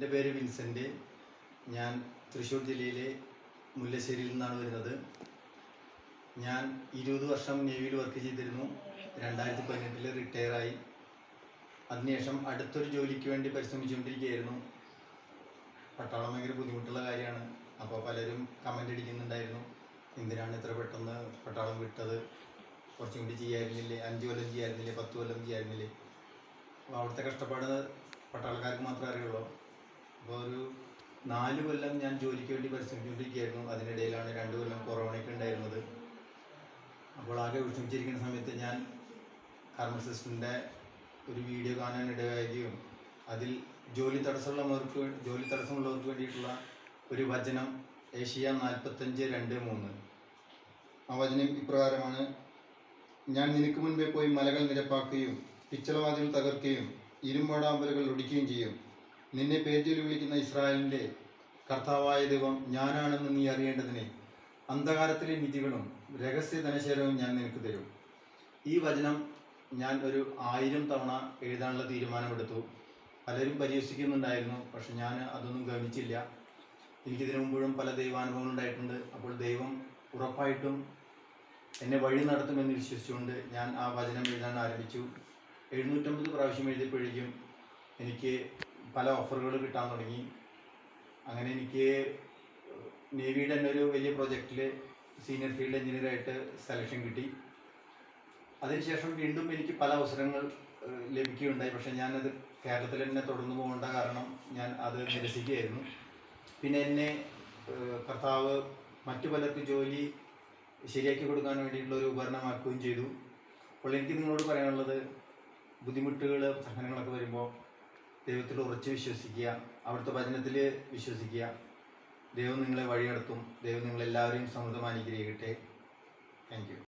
എന്റെ പേര് വിൻസെന്റ്. ഞാൻ തൃശ്ശൂർ ജില്ലയിലെ മുല്ലശ്ശേരിയിൽ നിന്നാണ് വരുന്നത്. ഞാൻ ഇരുപത് വർഷം നേവിയിൽ വർക്ക് ചെയ്തിരുന്നു. രണ്ടായിരത്തി പതിനെട്ടിൽ റിട്ടയറായി അതിനുശേഷം അടുത്തൊരു ജോലിക്ക് വേണ്ടി പരിശ്രമിച്ചുകൊണ്ടിരിക്കുകയായിരുന്നു. പട്ടാളം ഭയങ്കര ബുദ്ധിമുട്ടുള്ള കാര്യമാണ്. അപ്പോൾ പലരും കമന്റ് അടിക്കുന്നുണ്ടായിരുന്നു. എന്തിനാണ് ഇത്ര പെട്ടെന്ന് പട്ടാളം വിട്ടത്? കുറച്ചും കൂടി ചെയ്യായിരുന്നില്ലേ? അഞ്ച് കൊല്ലം ചെയ്യായിരുന്നില്ലേ? പത്ത് കൊല്ലം ചെയ്യായിരുന്നില്ലേ? അപ്പോൾ അവിടുത്തെ കഷ്ടപ്പാട് പട്ടാളക്കാർക്ക് മാത്രമേ അറിയുള്ളൂ. അപ്പോൾ ഒരു നാല് കൊല്ലം ഞാൻ ജോലിക്ക് വേണ്ടി പരിശ്രമിച്ചുകൊണ്ടിരിക്കുകയായിരുന്നു. അതിനിടയിലാണ് രണ്ട് കൊല്ലം കൊറോണയൊക്കെ ഉണ്ടായിരുന്നത്. അപ്പോൾ ആകെ വിഷമിച്ചിരിക്കുന്ന സമയത്ത് ഞാൻ കാർമൽ സിസ്റ്ററിന്റെ ഒരു വീഡിയോ കാണാൻ ഇടയാകുകയും അതിൽ ജോലി തടസ്സമുള്ളവർക്ക് ജോലി തടസ്സമുള്ളവർക്ക് വേണ്ടിയിട്ടുള്ള ഒരു വചനം ഏഷ്യ നാൽപ്പത്തഞ്ച് രണ്ട് മൂന്ന്. ആ വചനം ഇപ്രകാരമാണ് ഞാൻ നിനക്ക് മുൻപേ പോയി മലകൾ നിരപ്പാക്കുകയും പിച്ചളവാതിൽ തകർക്കുകയും ഇരുമ്പോടാമ്പലുകൾ ഒടിക്കുകയും ചെയ്യും. നിന്നെ പേരിൽ വിളിക്കുന്ന ഇസ്രായേലിന്റെ കർത്താവായ ദൈവം ഞാനാണെന്ന് നീ അറിയേണ്ടതിന് അന്ധകാരത്തിലെ നിധികളും രഹസ്യ ധനശേരവും ഞാൻ നിനക്ക് തരും. ഈ വചനം ഞാൻ ഒരു ആയിരം തവണ എഴുതാനുള്ള തീരുമാനമെടുത്തു. പലരും പരിഹസിക്കുന്നുണ്ടായിരുന്നു പക്ഷെ ഞാൻ അതൊന്നും ഗവനിച്ചില്ല എനിക്കിതിനു മുമ്പോഴും പല ദൈവാനുഭവങ്ങൾ ഉണ്ടായിട്ടുണ്ട്. അപ്പോൾ ദൈവം ഉറപ്പായിട്ടും എന്നെ വഴി നടത്തുമെന്ന് വിശ്വസിച്ചുകൊണ്ട് ഞാൻ ആ വചനം എഴുതാൻ ആരംഭിച്ചു. എഴുന്നൂറ്റമ്പത് പ്രാവശ്യം എഴുതിയപ്പോഴേക്കും എനിക്ക് പല ഓഫറുകൾ കിട്ടാൻ തുടങ്ങി. അങ്ങനെ എനിക്ക് നേവിയുടെ തന്നെ ഒരു വലിയ പ്രൊജക്റ്റിൽ സീനിയർ ഫീൽഡ് എഞ്ചിനീയറായിട്ട് സെലക്ഷൻ കിട്ടി. അതിനുശേഷം വീണ്ടും എനിക്ക് പല അവസരങ്ങൾ ലഭിക്കുകയുണ്ടായി. പക്ഷേ ഞാനത് കേരളത്തിൽ തന്നെ തുടർന്നു പോകേണ്ട കാരണം ഞാൻ അത് നിരസിക്കുകയായിരുന്നു. പിന്നെ എന്നെ കർത്താവ് മറ്റു പലർക്ക് ജോലി ശരിയാക്കി കൊടുക്കാൻ വേണ്ടിയിട്ടുള്ള ഒരു ഉപകരണമാക്കുകയും ചെയ്തു. അപ്പോൾ എനിക്ക് നിങ്ങളോട് പറയാനുള്ളത് ബുദ്ധിമുട്ടുകൾ സഹനങ്ങളൊക്കെ വരുമ്പോൾ ദൈവത്തിൽ ഉറച്ച് വിശ്വസിക്കുക അവിടുത്തെ വചനത്തിൽ വിശ്വസിക്കുക. ദൈവം നിങ്ങളെ വഴി നടത്തും ദൈവം നിങ്ങളെല്ലാവരെയും സമൃദ്ധമായി അനുഗ്രഹിക്കട്ടെ. Thank you